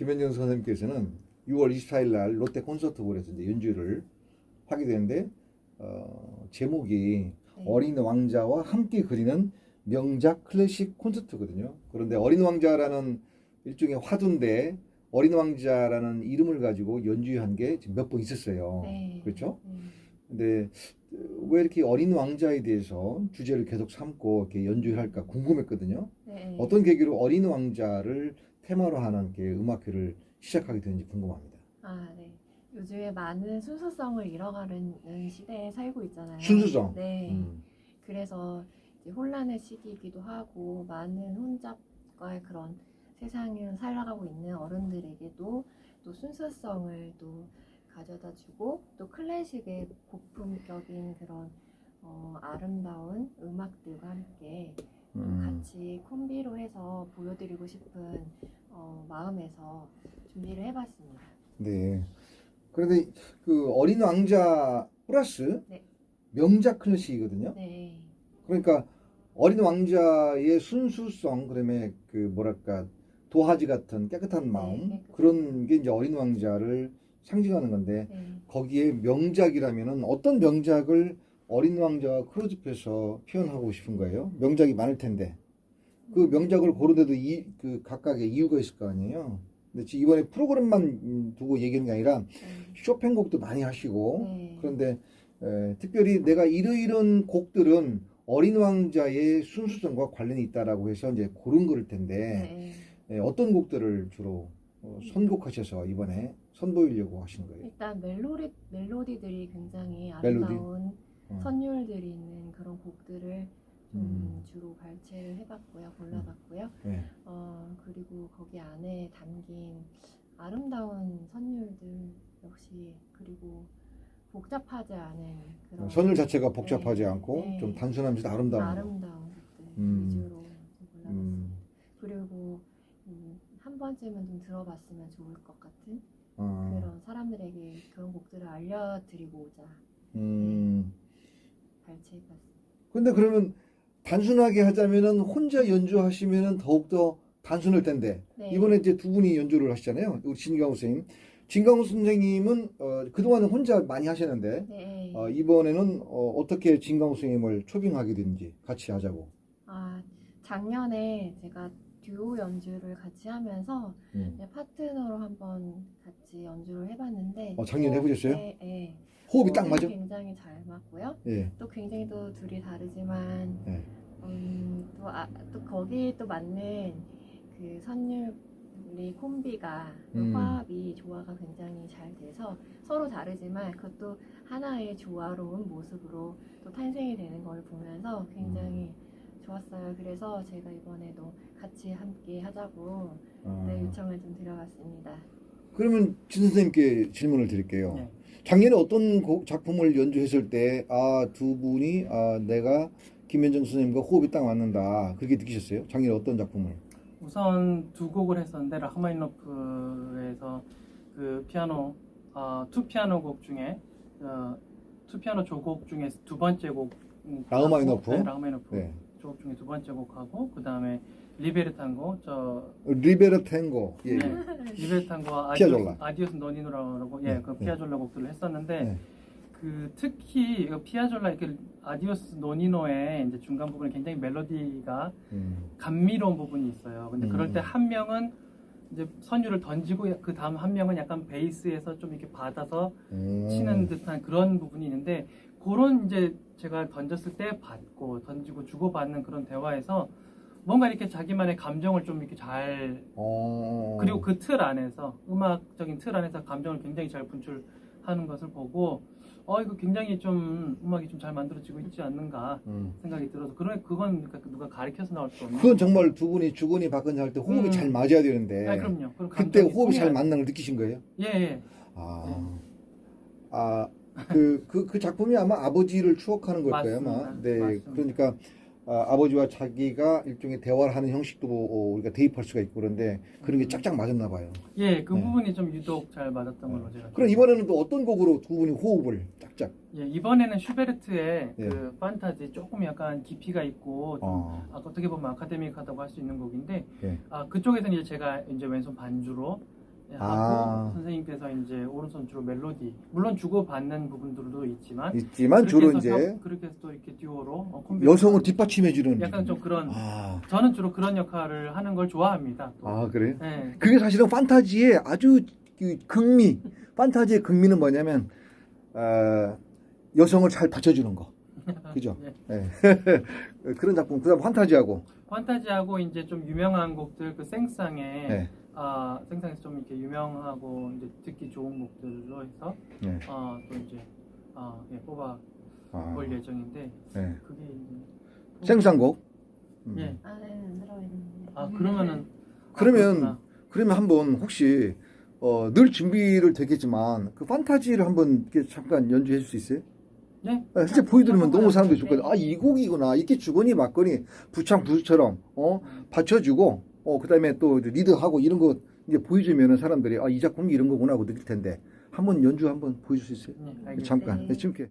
김현정 선생님께서는 6월 24일 날 롯데 콘서트홀에서 이제 연주를 하게 되는데 어, 제목이 네. 어린 왕자와 함께 그리는 명작 클래식 콘서트거든요. 그런데 어린 왕자라는 일종의 화두인데 어린 왕자라는 이름을 가지고 연주한 게 몇 번 있었어요. 네. 그렇죠? 네. 근데 왜 이렇게 어린 왕자에 대해서 주제를 계속 삼고 이렇게 연주를 할까 궁금했거든요. 네. 어떤 계기로 어린 왕자를 테마로 하는 이렇게 음악회를 시작하게 되는지 궁금합니다. 아, 네. 요즘에 많은 순수성을 잃어가는 시대에 살고 있잖아요. 순수성. 네. 음. 그래서 이제 혼란의 시기이기도 하고 많은 혼잡과의 그런 세상을 살아가고 있는 어른들에게도 또 순수성을 또 가져다 주고 또 클래식의 고품격인 그런 어, 아름다운 음악들과 함께 또 음. 같이 콤비로 해서 보여드리고 싶은 어, 마음에서 준비를 해봤습니다. 네. 그런데 그 어린 왕자 플러스 네. 명작 클래식이거든요. 네, 그러니까 어린 왕자의 순수성, 그다음에 그 뭐랄까 도화지 같은 깨끗한 마음 깨끗한. 그런 게 이제 어린 왕자를 상징하는 건데 네. 거기에 명작이라면은 어떤 명작을 어린 왕자와 크로즈해서 표현하고 싶은 거예요? 명작이 많을 텐데 그 명작을 고르는데도 이, 그 각각의 이유가 있을 거 아니에요. 근데 지금 이번에 프로그램만 음, 두고 얘기하는 게 아니라 네. 쇼팽 곡도 많이 하시고 네. 그런데 에, 특별히 내가 이러이런 곡들은 어린 왕자의 순수성과 관련이 있다라고 해서 이제 고른 거일 텐데 네. 에, 어떤 곡들을 주로 어, 선곡하셔서 이번에 선보이려고 하시는 거예요? 일단 멜로디 멜로디들이 굉장히 멜로디? 아름다운 어. 선율들이 있는 그런 곡들을 좀 음. 주로 발췌를 해봤고요, 골라봤고요. 네. 어 그리고 거기 안에 담긴 아름다운 선율들 역시 그리고 복잡하지 않은 그런 선율 자체가 복잡하지 네, 않고 네. 좀 단순하면서도 아름다운 거. 아름다운 음. 위주로 좀 골라봤습니다. 음, 그리고 음, 한 번쯤은 좀 들어봤으면 좋을 것 같은 어, 그런 사람들에게 그런 곡들을 알려드리고자 음. 발췌해봤습니다. 근데 그러면 단순하게 하자면은 혼자 연주하시면은 더욱더 단순할 텐데 네. 이번에 이제 두 분이 연주를 하시잖아요. 우리 진강호 선생님. 진강호 선생님은 어, 그동안은 혼자 많이 하셨는데 네. 어, 이번에는 어, 떻게 진강호 선생님을 초빙하게 됐는지 같이 하자고. 아 작년에 제가 듀오 연주를 같이 하면서 음. 네, 파트너로 한번 같이 연주를 해봤는데 어, 작년에 해보셨어요? 네, 네. 호흡이 딱 맞아? 굉장히 잘 맞고요. 예. 또 굉장히 또 둘이 다르지만 네. 음, 또, 아, 또 거기에 또 맞는 그 선율이 콤비가 또 음. 화합이 조화가 굉장히 잘 돼서 서로 다르지만 그것도 하나의 조화로운 모습으로 또 탄생이 되는 걸 보면서 굉장히 좋았어요. 그래서 제가 이번에도 같이 함께 하자고 어. 네, 요청을 좀 드려봤습니다. 그러면 진 선생님께 질문을 드릴게요. 네. 작년에 어떤 곡- 작품을 연주했을 때, 아, 두 분이, 아, 내가 김현정 선생님과 호흡이 딱 맞는다. 그렇게 느끼셨어요? 작년에 어떤 작품을? 우선 두 곡을 했었는데 라흐마니노프에서 그 피아노 어, 투 피아노 곡 중에 어, 투 피아노 조곡 중에 두 번째 곡 음, 라흐마니노프? 네, 라흐마니노프 네. 조곡 중에 두 번째 곡하고 그 다음에 리베르탄고 저 리베르 탱고. 예, 예. 네, 리베르탄고와 피아졸라. 아디오스, 아디오스 노니노라고 네, 예그 네. 피아졸라 곡들을 했었는데 네. 그 특히 이 피아졸라 이렇게 아디오스 노니노의 이제 중간 부분에 굉장히 멜로디가 음. 감미로운 부분이 있어요. 근데 음. 그럴 때 한 명은 이제 선율을 던지고 그 다음 한 명은 약간 베이스에서 좀 이렇게 받아서 음. 치는 듯한 그런 부분이 있는데 그런 이제 제가 던졌을 때 받고 던지고 주고 받는 그런 대화에서 뭔가 이렇게 자기만의 감정을 좀 이렇게 잘 어. 그리고 그 틀 안에서 음악적인 틀 안에서 감정을 굉장히 잘 분출하는 것을 보고 어 이거 굉장히 좀 음악이 좀 잘 만들어지고 있지 않는가 음. 생각이 들어서 그런 그건 그러니까 누가 가르쳐서 나올 수 없는 그건 정말 두 분이 주거니 받거니 할때 호흡이 음. 잘 맞아야 되는데. 아 그럼요. 그럼 그때 감정이 호흡이 잘 통해야- 맞는 걸 느끼신 거예요? 예, 예. 아. 아, 그, 그, 그 작품이 아마 아버지를 추억하는 걸 거예요, 아마. 맞습니다. 네. 맞습니다. 그러니까, 아, 아버지와 자기가 일종의 대화를 하는 형식도 어, 우리가 대입할 수가 있고 그런데 그런 게 짝짝 맞았나 봐요. 예, 그 네. 부분이 좀 유독 잘 맞았던 걸로 제가. 그럼 이번에는 또 어떤 곡으로 두 분이 호흡을 짝짝. 예, 이번에는 슈베르트의 예. 그 판타지 조금 약간 깊이가 있고 좀 어. 아, 어떻게 보면 아카데믹하다고 할 수 있는 곡인데 예. 아 그쪽에서는 이제 제가 이제 왼손 반주로 아. 선생님께서 이제 오른손 주로 멜로디 물론 주고 받는 부분들도 있지만 있지만 주로 이제 협- 그렇게 해서 또 이렇게 듀오로 어, 여성을 뒷받침해 주는 약간 좀 그런 아, 저는 주로 그런 역할을 하는 걸 좋아합니다. 또. 아 그래요? 네. 그게 사실은 판타지의 아주 그 극미 판타지의 극미는 뭐냐면 어, 여성을 잘 받쳐주는 거 그죠? 네. 네. 그런 작품 그다음 판타지하고 판타지하고 이제 좀 유명한 곡들 그 생상에 네. 아 생상에서 좀 이렇게 유명하고 이제 듣기 좋은 곡들로 해서 네. 어또 이제 아 예, 뽑아 아, 볼 예정인데 네. 그게 이제 생상곡 음. 예. 안에는 들어있는데. 아 그러면은 그러면 아, 그렇구나. 그러면 한번 혹시 어, 늘 준비를 되겠지만 그 판타지를 한번 이렇게 잠깐 연주해 줄 수 있어요? 네. 아, 진짜 보여드리면 너무 사람들이 네. 좋거든. 아, 이 곡이구나. 이렇게 주거니 맞거니 부창 부수처럼 어 받쳐주고 어 그 다음에 또 이제 리드하고 이런 거 이제 보여주면은 사람들이 아 이 작품이 이런 거구나 하고 느낄 텐데 한번 연주 한번 보여줄 수 있어요? 네. 잠깐 네. 네. 지금께 예,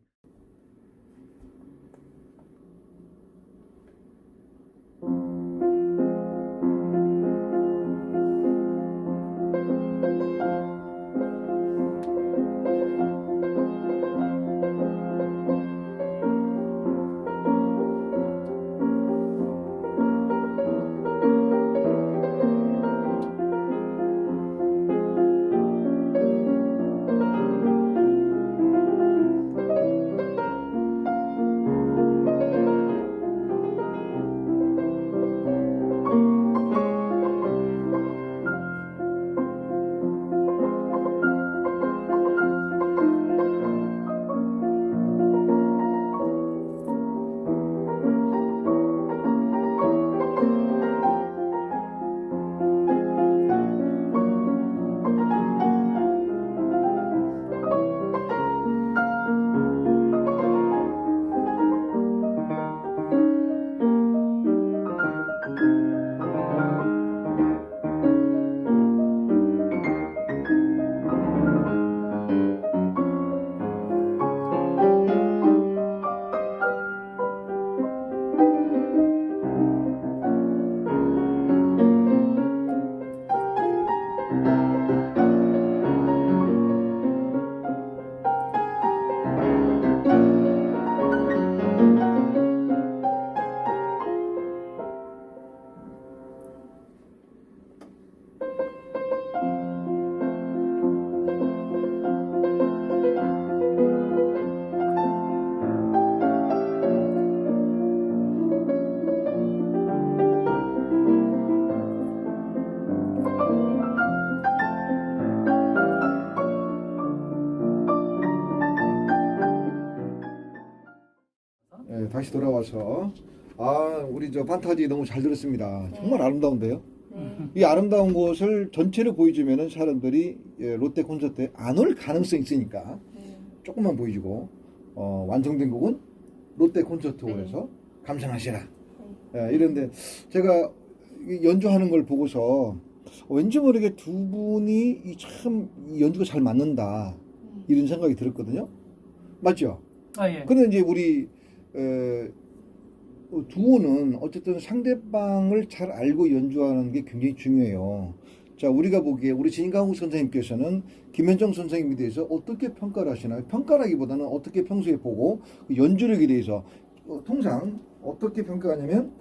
다시 돌아와서 아 우리 저 판타지 너무 잘 들었습니다. 정말 아름다운데요. 네. 이 아름다운 곳을 전체를 보여주면은 사람들이 예, 롯데 콘서트에 안 올 가능성이 있으니까 네. 조금만 보여주고 어, 완성된 곡은 롯데 콘서트홀에서 네. 감상하시라. 예, 이런데 제가 이 연주하는 걸 보고서 왠지 모르게 두 분이 이참이 연주가 잘 맞는다 네. 이런 생각이 들었거든요. 맞죠? 아 예. 근데 이제 우리 에, 어, 두오는 어쨌든 상대방을 잘 알고 연주하는 게 굉장히 중요해요. 자, 우리가 보기에 우리 진강욱 선생님께서는 김현정 선생님에 대해서 어떻게 평가를 하시나요? 평가라기보다는 어떻게 평소에 보고 그 연주력에 대해서 어, 통상 어떻게 평가하냐면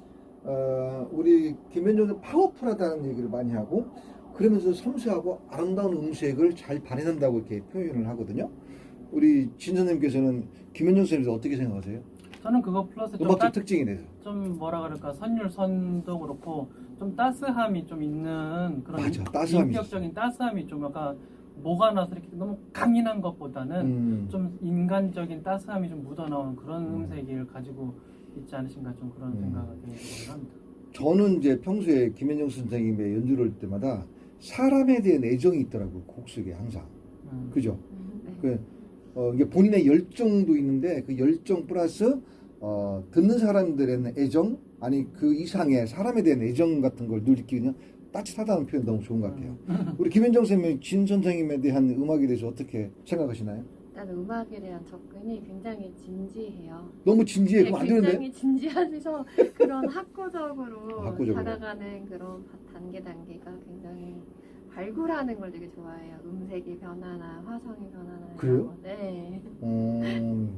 어, 우리 김현정은 파워풀하다는 얘기를 많이 하고 그러면서 섬세하고 아름다운 음색을 잘 발현한다고 이렇게 표현을 하거든요. 우리 진 선생님께서는 김현정 선생님에 어떻게 생각하세요? 저는 그거 플러스 좀, 음악적 따, 특징에 대해서. 좀 뭐라 그럴까 선율 선도 그렇고 좀 따스함이 좀 있는 그런 맞아, 따스함이 인격적인 따스함이 좀 약간 뭐가 나서 이렇게 너무 강인한 것보다는 음. 좀 인간적인 따스함이 좀 묻어나오는 그런 음. 음색을 가지고 있지 않으신가 좀 그런 음. 생각이 들긴 합니다. 저는 이제 평소에 김현정 선생님의 연주를 할 때마다 사람에 대한 애정이 있더라고요. 곡 속에 항상. 음. 그죠? 음, 네. 그, 어, 이게 본인의 열정도 있는데 그 열정 플러스 어, 듣는 사람들의 애정 아니 그 이상의 사람에 대한 애정 같은 걸늘 느끼는 따뜻하다는 표현 너무 좋은 것 같아요. 우리 김현정 선생님, 진 선생님에 대한 음악에 대해서 어떻게 생각하시나요? 일단 음악에 대한 접근이 굉장히 진지해요. 너무 진지해. 네, 그거 안 되는데? 굉장히 진지하면서 그런 학구적으로 학구적으로. 다가가는 그런 바- 단계 단계가 굉장히 발굴하는 걸 되게 좋아해요. 음색의 변화나 화성의 변화나 이런 그래요? 거. 네. 어,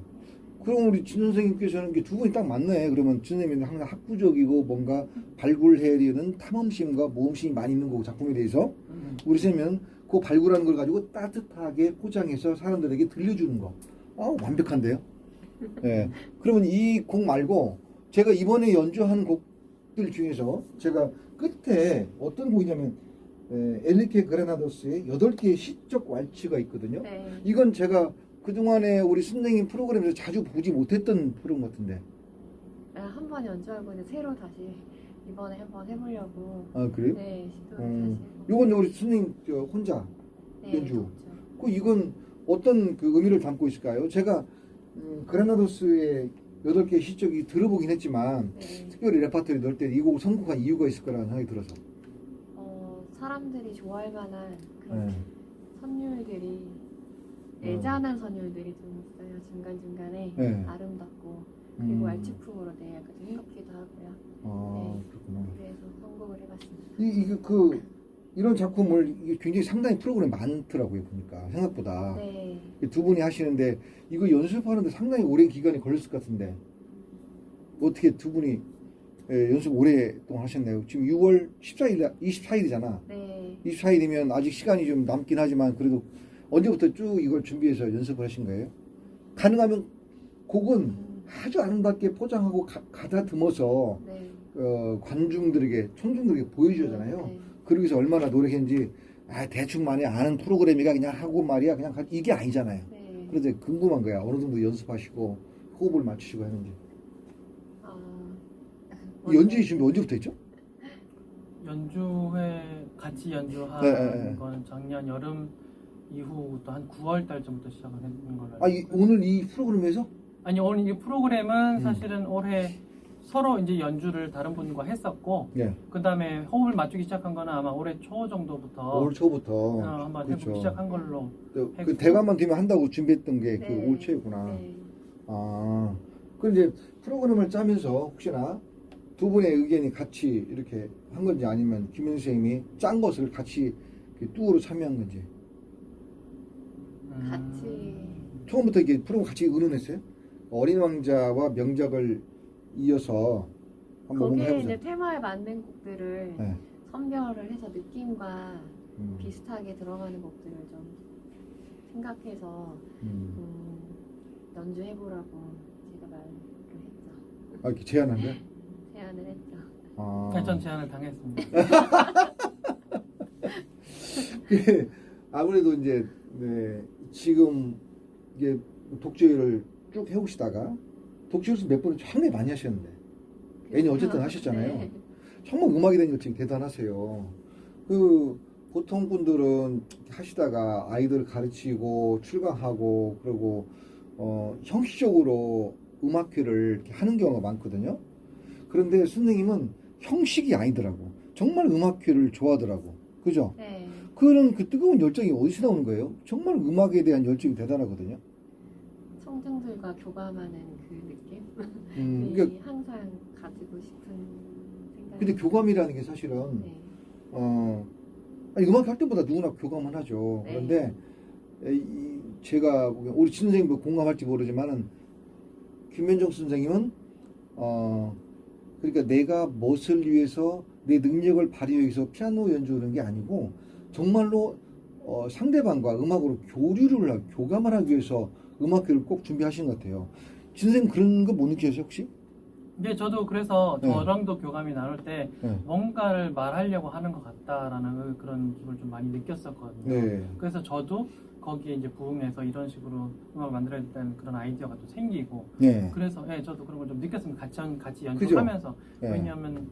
그럼 우리 진 선생님께서는 두 분이 딱 맞네. 그러면 진 선생님은 항상 학구적이고 뭔가 발굴해내는 탐험심과 모험심이 많이 있는 거고 작품에 대해서 음. 우리 선생님은 그 발굴하는 걸 가지고 따뜻하게 포장해서 사람들에게 들려주는 거. 아 완벽한데요? 예. 그러면 이 곡 말고 제가 이번에 연주한 곡들 중에서 제가 끝에 어떤 곡이냐면 에, 엘리케 그레나도스의 여덟 개의 시적 왈츠가 있거든요. 네. 이건 제가 그동안에 우리 선생님 프로그램에서 자주 보지 못했던 프로그램 같은데. 아, 한번 연주하고 이제 새로 다시 이번에 한번 해보려고 아, 그래요? 네 시도를 음, 다시 해보고. 요건 우리 저 혼자. 네, 연주. 그렇죠. 그 이건 어떤 그 의미를 담고 있을까요? 제가 음, 그라나도스의 여덟 개의 시적이 들어보긴 했지만 네. 특별히 레파토리 넣을 때 이 곡을 선곡한 이유가 있을 거라는 생각이 들어서. 어, 사람들이 좋아할 만한 그런 네. 선율들이 애잔한 선율들이 좀 있어요 중간 중간에 네. 아름답고 그리고 음. 왈츠풍으로 돼 약간 좀 흥겹기도 하고요. 아, 네. 그렇구나. 그래서 선곡을 해봤습니다. 이, 이게 그 이런 작품을 이게 굉장히 상당히 프로그램 많더라고요 보니까 생각보다 네. 두 분이 하시는데 이거 연습하는데 상당히 오랜 기간이 걸렸을 것 같은데 어떻게 두 분이 예, 연습 오랫동안 하셨네요. 지금 6월 14일 24일이잖아. 네. 24일이면 아직 시간이 좀 남긴 하지만 그래도 언제부터 쭉 이걸 준비해서 연습을 하신 거예요? 가능하면 곡은 음, 아주 아름답게 포장하고 가, 가다듬어서 네. 어, 관중들에게 청중들에게 보여줘야잖아요. 네. 그러기 위해서 얼마나 노력했는지 아, 대충 많이 아는 프로그램이가 그냥 하고 말이야 그냥 가- 이게 아니잖아요. 네. 그래서 궁금한 거야. 어느 정도 연습하시고 호흡을 맞추시고 했는지. 아, 이 연주회 준비 언제부터 했죠? 연주회 같이 연주한 네, 네, 네. 거는 작년 여름 이후부터 한 9월 달쯤부터 시작을 했는 걸로 알고 아, 이, 오늘 이 프로그램에서? 아니 오늘 이 프로그램은 음. 사실은 올해 서로 이제 연주를 다른 분과 했었고 네. 그 다음에 호흡을 맞추기 시작한 거는 아마 올해 초 정도부터 올 초부터. 어, 한번 그렇죠. 해보기 시작한 걸로 또그 했고. 대관만 되면 한다고 준비했던 게 그 네. 올 초였구나. 네. 아, 그 이제 프로그램을 짜면서 혹시나 두 분의 의견이 같이 이렇게 한 건지 아니면 김현 선생님이 짠 것을 같이 이렇게 뚜우로 참여한 건지 음, 같이 처음부터 이게 프로그램 같이 의논했어요? 어린 왕자와 명작을 이어서 한번 거기에 해보자. 이제 테마에 맞는 곡들을 네. 선별을 해서 느낌과 음, 비슷하게 들어가는 곡들을 좀 생각해서 음. 음, 연주해보라고 제가 말을 했죠. 아, 이렇게 제안한 거야? 제안을 했죠. 아, 네, 전 제안을 당했습니다. 그게 아무래도 이제 네, 지금 이게 독재를 쭉 해오시다가 독재를 몇 번을 상당히 많이 하셨는데 애니 어쨌든 하셨잖아요. 네. 정말 음악에 대한 열정이 대단하세요. 그 보통 분들은 하시다가 아이들 가르치고 출강하고 그리고 어, 형식적으로 음악회를 하는 경우가 많거든요. 그런데 선생님은 형식이 아니더라고. 정말 음악회를 좋아하더라고. 그죠? 네. 그런 그 뜨거운 열정이 어디서 나오는 거예요? 정말 음악에 대한 열정이 대단하거든요. 청중들과 교감하는 그 느낌? 음, 이 그러니까 항상 가지고 싶은 생각. 근데 교감이라는 게 사실은 네. 어 아니, 음악 할 때보다 누구나 교감은 하죠. 네. 그런데 에, 이, 제가 우리 진 선생님도 공감할지 모르지만은 김현정 선생님은 어 그러니까 내가 무엇을 위해서 내 능력을 발휘하기 위해서 피아노 연주하는 게 아니고 정말로 어, 상대방과 음악으로 교류를 하고 교감을 하기 위해서 음악회를 꼭 준비하신 것 같아요. 진 선생님 그런 거 못 느끼셨어요 혹시? 근데 저도 그래서 네. 저랑도 교감이 나눌 때 네. 뭔가를 말하려고 하는 것 같다라는 그런 기분을 좀 많이 느꼈었거든요. 네. 그래서 저도 거기에 이제 부응해서 이런 식으로 음악을 만들어야 된다는 그런 아이디어가 또 생기고 네. 그래서 예, 저도 그런 걸 좀 느꼈습니다. 같이 한- 같이 그죠? 연주하면서 네. 왜냐하면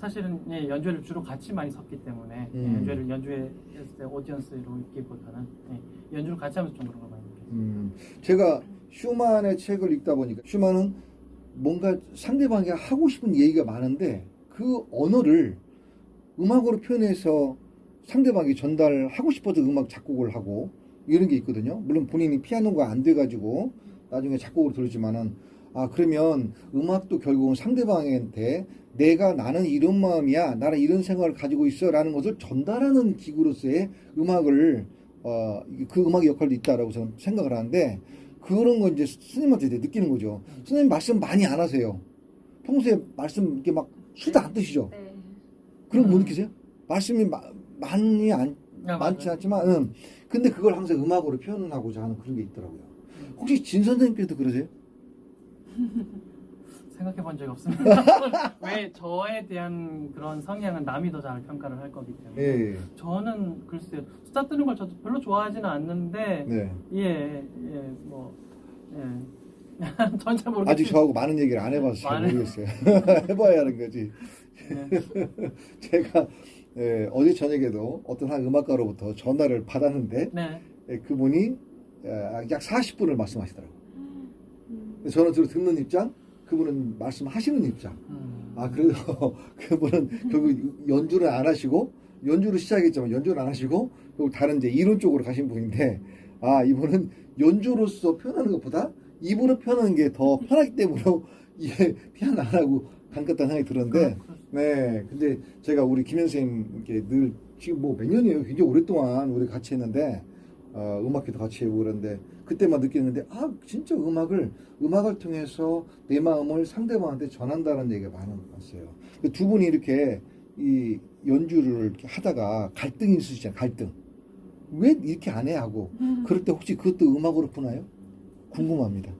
사실은 예, 연주회를 주로 같이 많이 섰기 때문에 예, 음. 연주회를 연주회 했을 때 오디언스로 있기보다는 예, 연주를 같이 하면서 좀 그런 걸 많이 느꼈어요. 음, 제가 슈만의 책을 읽다 보니까 슈만은 뭔가 상대방이 하고 싶은 얘기가 많은데 그 언어를 음악으로 표현해서 상대방이 전달하고 싶어서 음악 작곡을 하고 이런 게 있거든요. 물론 본인이 피아노가 안 돼가지고 나중에 작곡을 들었지만은 아 그러면 음악도 결국은 상대방한테 내가 나는 이런 마음이야 나는 이런 생각을 가지고 있어라는 것을 전달하는 기구로서의 음악을 어, 그 음악의 역할도 있다라고 저는 생각을 하는데 그런 건 이제 스님한테 이제 느끼는 거죠. 스님 말씀 많이 안 하세요. 평소에 말씀 이렇게 막 수도 안 뜨시죠. 네. 그런 거못 음. 느끼세요? 말씀이 마- 많이 안 아, 많지 맞아요. 않지만, 음. 근데 그걸 항상 음악으로 표현하고자 하는 그런 게 있더라고요. 혹시 진 선생님께서도 그러세요? 생각해 본 적이 없습니다. 왜 저에 대한 그런 성향은 남이 더 잘 평가를 할 거기 때문에 예, 저는 글쎄요 숫자 뜨는 걸 저도 별로 좋아하지는 않는데 네. 예, 예, 뭐, 예. 전잘 모르겠어요. 아직 저하고 많은 얘기를 안 해봐서 잘 많은- 모르겠어요. 해봐야 하는 거지. 네. 제가 예, 어제 저녁에도 어떤 한 음악가로부터 전화를 받았는데 네. 예, 그분이 예, 약 40분을 말씀하시더라고요. 저는 들어 듣는 입장, 그분은 말씀하시는 입장. 음. 아 그래서 그분은 결국 연주를 안 하시고 연주를 시작했지만 연주를 안 하시고 그리고 다른 이제 이론 쪽으로 가신 분인데 아 이분은 연주로서 표현하는 것보다 입으로 표현하는 게 더 편하기 때문에 이게 피아노 안 하고 간것 같다는 생각이 들었는데 네 근데 제가 우리 김현 선생님께 늘 지금 뭐 몇 년이에요 굉장히 오랫동안 우리 같이 했는데 어, 음악회도 같이 해보고 그러는데 그때만 느꼈는데 아 진짜 음악을 음악을 통해서 내 마음을 상대방한테 전한다는 얘기가 많은 것 같아요. 그두 분이 이렇게 이 연주를 이렇게 하다가 갈등이 있으시잖아요. 갈등. 왜 이렇게 안 해? 하고 그럴 때 혹시 그것도 음악으로 푸나요? 궁금합니다.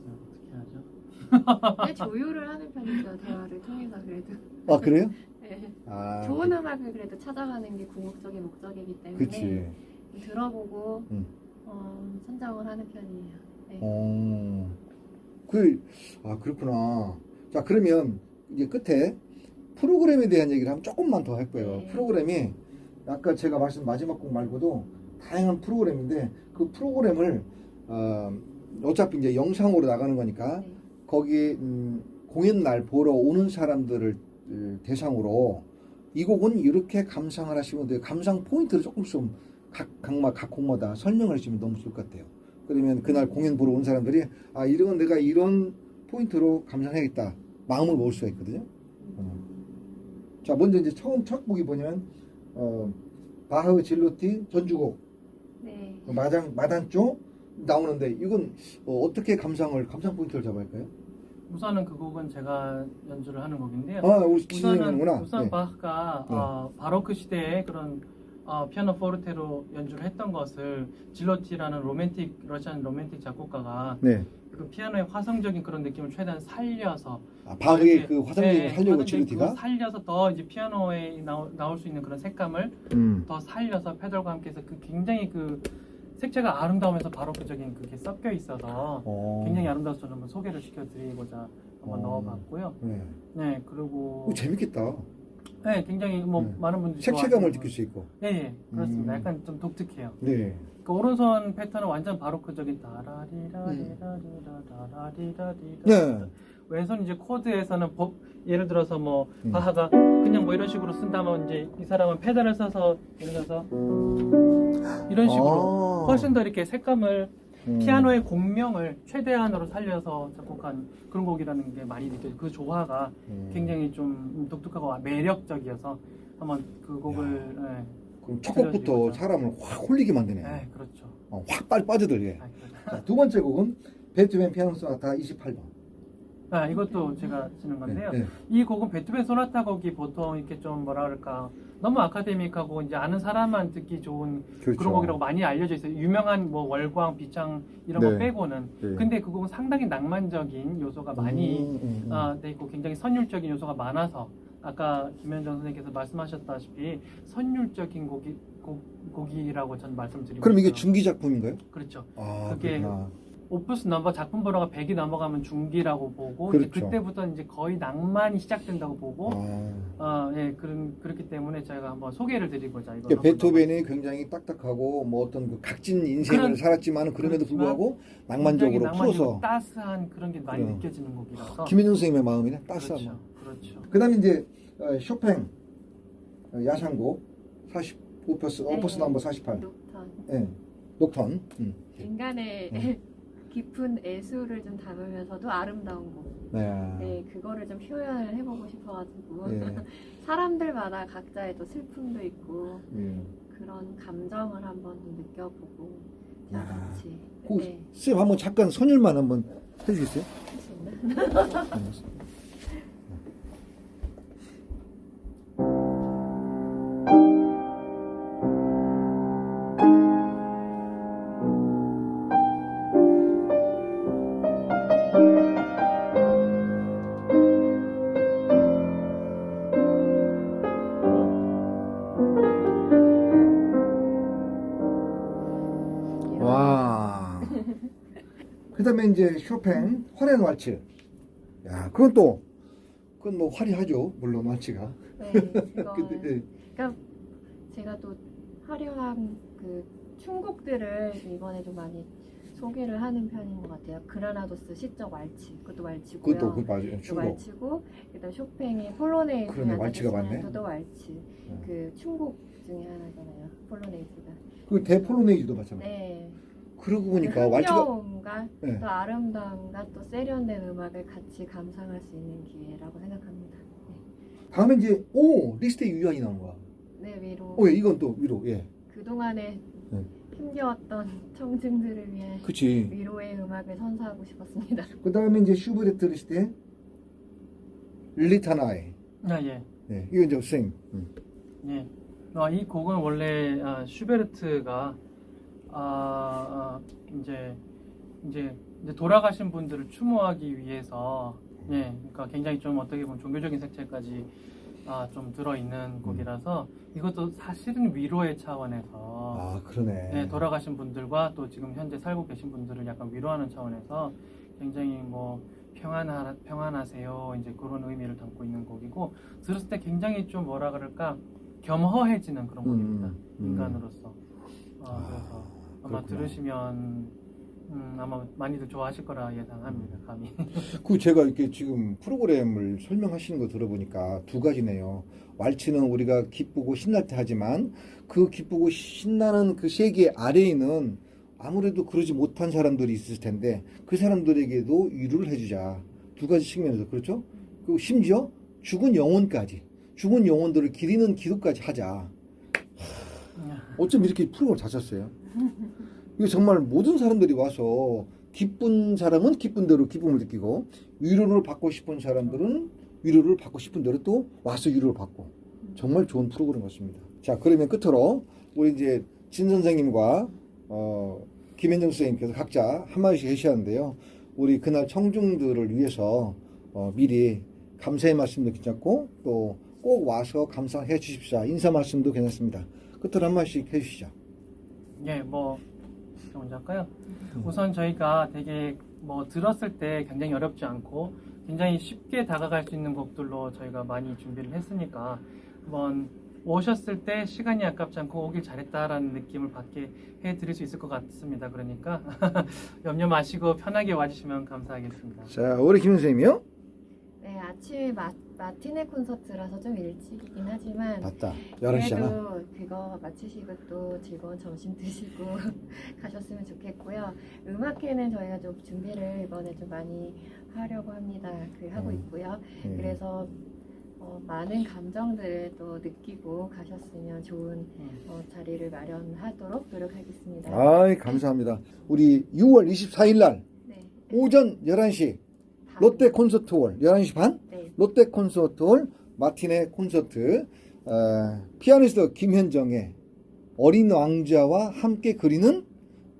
글쎄요, 어떻게 하죠? 네, 조율을 하는 편이죠. 대화를 통해서 그래도. 아 그래요? 네. 아 좋은 음악을 그래도 찾아가는 게 궁극적인 목적이기 때문에 그치. 들어보고 음. 어, 선정을 하는 편이에요. 네. 어. 그, 아, 그렇구나. 자, 그러면 이제 끝에 프로그램에 대한 얘기를 하면 조금만 더 할 거예요. 네. 프로그램이 아까 제가 말씀 마지막 곡 말고도 다양한 프로그램인데 그 프로그램을 어, 어차피 이제 영상으로 나가는 거니까 네. 거기 음, 공연 날 보러 오는 사람들을 음, 대상으로 이 곡은 이렇게 감상을 하시면 돼요. 감상 포인트를 조금 좀 각, 각마, 각 곡마다 설명을 해주면 너무 좋을 것 같아요. 그러면 그날 공연 보러 온 사람들이 아, 이런 건 내가 이런 포인트로 감상해야겠다. 마음을 먹을 수가 있거든요. 어. 자, 먼저 이제 처음 첫 곡이 뭐냐면, 어, 바흐 질로티 전주곡, 네. 마당, 마단조 나오는데 이건 어, 떻게 감상을, 감상 포인트를 잡아야 할까요? 우선은 그 곡은 제가 연주를 하는 곡인데요. 아, 우선은. 우선 네. 바흐가 네. 어, 바로크 시대에 그런 어, 피아노 포르테로 연주를 했던 것을 질로티라는 로맨틱 러시안 로맨틱 작곡가가 네. 그 피아노의 화성적인 그런 느낌을 최대한 살려서 아, 바흐의 그 화성적인 네, 질리티가? 그거 살려서 더 이제 피아노에 나오, 나올 수 있는 그런 색감을 음. 더 살려서 페달과 함께해서 그 굉장히 그 색채가 아름다우면서 바로크적인 그게 섞여 있어서 어. 굉장히 아름다워서 한번 소개를 시켜드리고자 한번 어. 넣어봤고요. 네. 네 그리고 오, 재밌겠다. 네 굉장히 뭐 네. 많은 분들이 색채감을 느낄 수 있고. 예, 예 그렇습니다. 음. 약간 좀 독특해요. 네. 그 오른손 패턴은 완전 바로크적인 다라리라리라리라리라리라 네. 왼손 이제 코드에서는 법, 예를 들어서 뭐 음. 바하가 그냥 뭐 이런 식으로 쓴다면 이제 이 사람은 페달을 써서 예를 들어서 이런 식으로 아. 훨씬 더 이렇게 색감을 음. 피아노의 공명을 최대한으로 살려서 작곡한 그런 곡이라는 게 많이 느껴져요. 그 조화가 음. 굉장히 좀 독특하고 매력적이어서 한번 그 곡을 예. 그럼 첫 곡부터. 사람을 확 홀리게 만드네. 네, 그렇죠. 어, 확 빨리 빠져들게. 아, 그렇죠. 자, 두 번째 곡은 베토벤 피아노 소나타 28번. 아, 이것도 제가 쓰는 건데요. 네, 네. 이 곡은 베토벤 소나타 곡이 보통 이렇게 좀 뭐라 그럴까 너무 아카데믹하고 이제 아는 사람만 듣기 좋은 그렇죠. 그런 곡이라고 많이 알려져 있어요. 유명한 뭐 월광, 비창 이런 네. 거 빼고는. 네. 근데 그 곡은 상당히 낭만적인 요소가 많이 음, 음, 음. 아, 돼 있고 굉장히 선율적인 요소가 많아서 아까 김현정 선생님께서 말씀하셨다시피 선율적인 곡이 곡, 곡이라고 전 말씀드리고 그럼 이게 있어요. 중기 작품인가요? 그렇죠. 아, 그게 그렇구나. 오프스 넘버 작품 번호가 100이 넘어가면 중기라고 보고 이제 그렇죠. 그때부터 이제 거의 낭만이 시작된다고 보고 아. 어, 예, 그런 그렇기 때문에 저희가 한번 소개를 드리고자 이거 그러니까 베토벤이 굉장히 딱딱하고 뭐 어떤 그 각진 인생을 그런- 살았지만 그럼에도 불구하고 낭만적으로 풀어서 따스한 그런 게 많이 그래요. 느껴지는 곡이라서 김현준 선생님의 마음이네 따스한 그렇죠, 마음. 그렇죠. 그다음에 이제 어, 쇼팽 어, 야상곡 40 오퍼스 네. 오퍼스 넘버 48. 녹턴. 예. 녹턴. 음. 인간의 네. 깊은 애수를 좀 담으면서도 아름다운 곡. 네. 네, 그거를 좀 표현을 해보고 싶어가지고 예. 사람들마다 각자의 또 슬픔도 있고 예. 그런 감정을 한번 좀 느껴보고 다 야. 같이 그, 네, 쌤 한번 잠깐 선율만 한번 해주겠어요? 할 그다음에 이제 쇼팽 화려한 왈츠. 야, 그건 또 그건 뭐 화려하죠. 물론 왈츠가. 네, 근데 그거는 예. 그러니까 제가 또 화려한 그 춤곡들을 이번에 좀 많이 소개를 하는 편인 것 같아요. 그라나도스 시적 왈츠, 그것도 왈츠고요. 그것도 그 맞아요. 또 충고. 왈츠고 그다음 쇼팽이 폴로네이즈 그러네, 왈츠가 맞네. 그것도 왈츠. 네. 그 춤곡 중에 하나잖아요. 폴로네이즈가. 그 대폴로네이즈도 마찬가지. 네. 그러고 보니까 왈츠가 흥겨움과 네. 또 아름다움과 또 세련된 음악을 같이 감상할 수 있는 기회라고 생각합니다. 다음에 이제 오 리스트에 유연이 나온 거야. 네, 위로 오 예, 이건 또 위로 예. 그 동안에 네. 힘겨웠던 청중들을 위해 그치. 위로의 음악을 선사하고 싶었습니다. 그 다음에 이제 슈베르트 리스트에 리타나이. 아, 예. 네, 이건 이제 쌤. 음. 예. 아, 이 곡은 원래 아, 슈베르트가 아, 아, 이제 이제 이제 돌아가신 분들을 추모하기 위해서 예, 그러니까 굉장히 좀 어떻게 보면 종교적인 색채까지 아, 좀 들어 있는 곡이라서 이것도 사실은 위로의 차원에서 아 그러네. 네, 돌아가신 분들과 또 지금 현재 살고 계신 분들을 약간 위로하는 차원에서 굉장히 뭐 평안하, 평안하세요 이제 그런 의미를 담고 있는 곡이고 들었을 때 굉장히 좀 뭐라 그럴까? 겸허해지는 그런 음, 곡입니다. 음. 인간으로서. 어, 아, 그래서 아마 그렇구나. 들으시면 음, 아마 많이들 좋아하실 거라 예상합니다 감히 그 제가 이렇게 지금 프로그램을 설명하시는 거 들어보니까 두 가지네요. 왈츠는 우리가 기쁘고 신날 때 하지만 그 기쁘고 신나는 그 세계 아래에는 아무래도 그러지 못한 사람들이 있을 텐데 그 사람들에게도 위로를 해주자. 두 가지 측면에서 그렇죠? 그리고 심지어 죽은 영혼까지 죽은 영혼들을 기리는 기도까지 하자. 어쩜 이렇게 프로그램을 잘 쳤어요? 이거 정말 모든 사람들이 와서 기쁜 사람은 기쁜 대로 기쁨을 느끼고 위로를 받고 싶은 사람들은 위로를 받고 싶은 대로 또 와서 위로를 받고 정말 좋은 프로그램 같습니다. 자 그러면 끝으로 우리 이제 진 선생님과 어, 김현정 선생님께서 각자 한 마디씩 해주셨는데요. 우리 그날 청중들을 위해서 어, 미리 감사의 말씀도 괜찮고 또 꼭 와서 감사해 주십시오. 인사 말씀도 괜찮습니다. 끝으로 한 마디씩 해주시죠. 예, 뭐 먼저 할까요? 우선 저희가 되게 뭐 들었을 때 굉장히 어렵지 않고 굉장히 쉽게 다가갈 수 있는 곡들로 저희가 많이 준비를 했으니까 한번 오셨을 때 시간이 아깝지 않고 오길 잘했다라는 느낌을 받게 해드릴 수 있을 것 같습니다. 그러니까 염려 마시고 편하게 와주시면 감사하겠습니다. 자, 우리 김 선생님이요? 네, 아침에 마, 마티네 콘서트라서 좀 일찍이긴 하지만 맞다. 11시잖아. 그래도 그거 마치시고 또 즐거운 점심 드시고 가셨으면 좋겠고요. 음악회는 저희가 좀 준비를 이번에 좀 많이 하려고 합니다. 그 하고 음. 있고요. 예. 그래서 어, 많은 감정들을 또 느끼고 가셨으면 좋은 음. 어, 자리를 마련하도록 노력하겠습니다. 아이, 감사합니다. 우리 6월 24일 날 네. 오전 11시 다- 롯데 콘서트홀 11시 반 네. 롯데 콘서트홀 마티네 콘서트 어, 피아니스트 김현정의 어린 왕자와 함께 그리는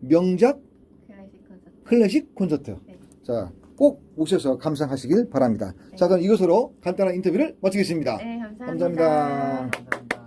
명작 클래식 콘서트. 클래식 콘서트. 네. 자, 꼭 오셔서 감상하시길 바랍니다. 자, 그럼 이것으로 간단한 인터뷰를 마치겠습니다. 네, 감사합니다. 감사합니다. 감사합니다.